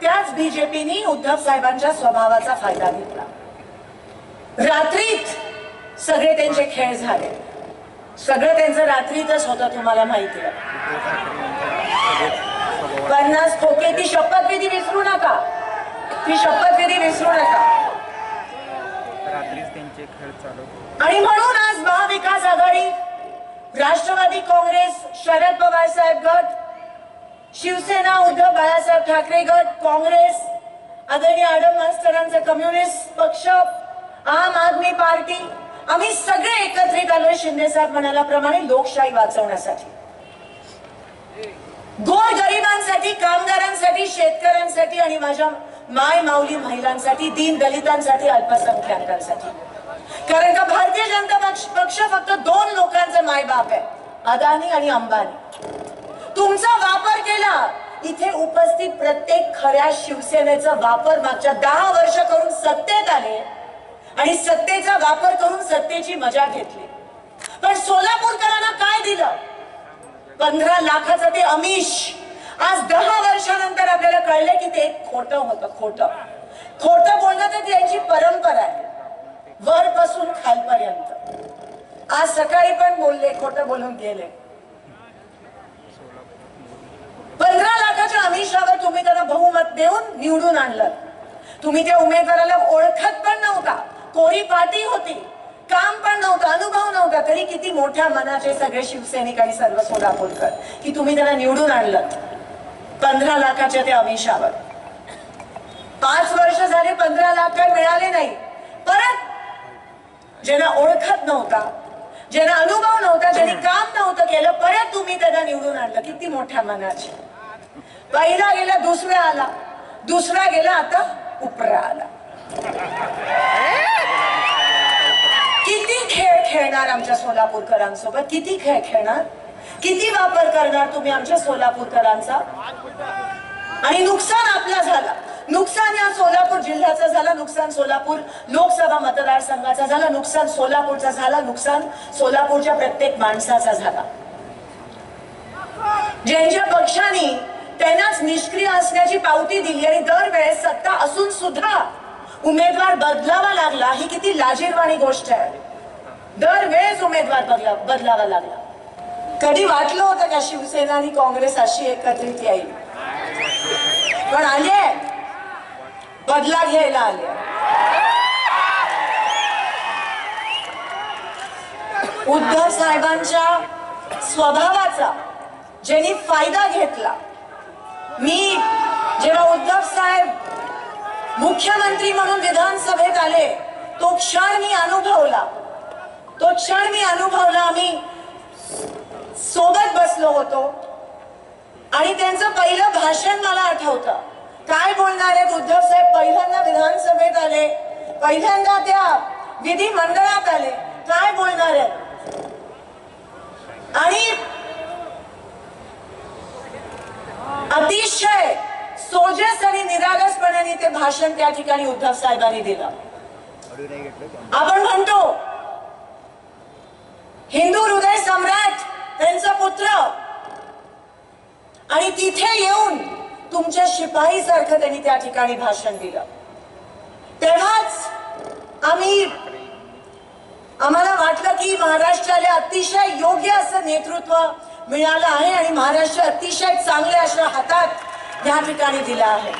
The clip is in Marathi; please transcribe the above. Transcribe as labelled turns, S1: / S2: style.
S1: त्याच बीजेपीनी उद्धव साहेबांच्या स्वभावाचा फायदा घेतला. रात्रीत सगळे त्यांचे खेळ झाले. सगळं त्यांचं रात्रीतच होतं तुम्हाला माहिती आहे. पन्नास खोके ती शपथविधी विसरू नका. ती शपथविधी विसरू नका. आणि म्हणून आज महाविकास आघाडी राष्ट्रवादी काँग्रेस शरद पवार साहेब गट शिवसेना उद्धव बाळासाहेब ठाकरे गट काँग्रेस आदरणीय आडम मास्तरांचा कम्युनिस्ट पक्ष आम आदमी पार्टी आम्ही सगळे एकत्रित आलोय शिंदे साहेब म्हणाल्याप्रमाणे लोकशाही वाचवण्यासाठी. गोर गरिबांसाठी कामगारांसाठी शेतकऱ्यांसाठी आणि माझ्या माय माऊली महिलांसाठी दीन दलितांसाठी अल्पसंख्याकांसाठी. कारण का भारतीय जनता पक्ष पक्ष फक्त दोन लोकांचा मायबाप आहे अदानी आणि अंबानी. तुमचा वापर केला. इथे उपस्थित प्रत्येक खऱ्या शिवसेनेचा वापर मागच्या दहा वर्ष करून सत्तेत आले आणि सत्तेचा वापर करून सत्तेची मजा घेतली. पण सोलापूरकरांना काय दिलं? पंधरा लाखाचं ते अमिष. आज दहा वर्षानंतर आपल्याला कळलं की ते एक खोटं होतं खोटं. खोटं बोलणं तर त्यांची परंपरा आहे. वरपासून खालपर्यंत. आज सकाळी पण बोलले खोटं बोलून गेले पंधरा अमिषावर तुम्ही त्यांना बहुमत देऊन निवडून आणलं. तुम्ही त्या उमेदवाराला ओळखत पण नव्हता. कोरी पाटी होती. काम पण नव्हतं अनुभव नव्हता. तरी किती मोठ्या मनाचे सगळे शिवसैनिक आणि सर्व सोलापूरकर की तुम्ही त्यांना निवडून आणलं. पंधरा लाखाच्या त्या अमिषावर. पाच वर्ष झाले पंधरा लाख काय मिळाले नाही. परत ज्यांना ओळखत नव्हता ज्यांना अनुभव नव्हता ज्यांनी काम नव्हतं केलं परत तुम्ही त्यांना निवडून आणलं. किती मोठ्या मनाचे. पहिला गेला दुसरा आला. दुसरा गेला आता उपरा आला. किती खेळ खेळणार आमच्या सोलापूरकरांसोबत? किती खेळ खेळणार? किती वापर करणार तुम्ही आमच्या सोलापूरकरांचा? आणि नुकसान आपला झाला. नुकसान या सोलापूर जिल्ह्याचं झालं नुकसान सोलापूर लोकसभा मतदारसंघाचा झाला नुकसान सोलापूरचा झाला नुकसान सोलापूरच्या प्रत्येक माणसाचा झाला. ज्यांच्या पक्षाने त्यांनाच निष्क्रिय असण्याची पावती दिली आणि दरवेळेस सत्ता असून सुद्धा उमेदवार बदलावा लागला ही किती लाजीरवाणी गोष्ट आहे. दरवेळेस उमेदवार बदला बदलावा लागला. कधी वाटलं होतं का शिवसेना आणि काँग्रेस अशी एकत्रित येईल? पण आले. बदला घ्यायला आले. उद्धव साहेबांच्या स्वभावाचा ज्यांनी फायदा घेतला मी जेव्हा उद्धव साहेब मुख्यमंत्री म्हणून विधानसभेत आले तो क्षण मी अनुभवला. तो क्षण मी अनुभवला. आम्ही सोबत बसलो होतो. आणि त्यांचं पहिलं भाषण मला आठवतं. काय बोलणार आहेत उद्धव साहेब? पहिल्यांदा विधानसभेत आले. पहिल्यांदा त्या विधी मंडळात आले. काय बोलणार आहेत आणि अतिशय सोजस आणि निरागसपणाने ते भाषण त्या ठिकाणी उद्धव साहेबांनी दिलं. आपण म्हणतो हिंदू हृदय सम्राट त्यांचा पुत्र. आणि तिथे येऊन तुमच्या शिपाई सारखं त्यांनी त्या ठिकाणी भाषण दिलं. तेव्हाच आम्ही आम्हाला वाटलं की महाराष्ट्राला अतिशय योग्य असं नेतृत्व मिळालं आहे आणि महाराष्ट्र अतिशय चांगल्या अशा हातात या ठिकाणी दिला आहे.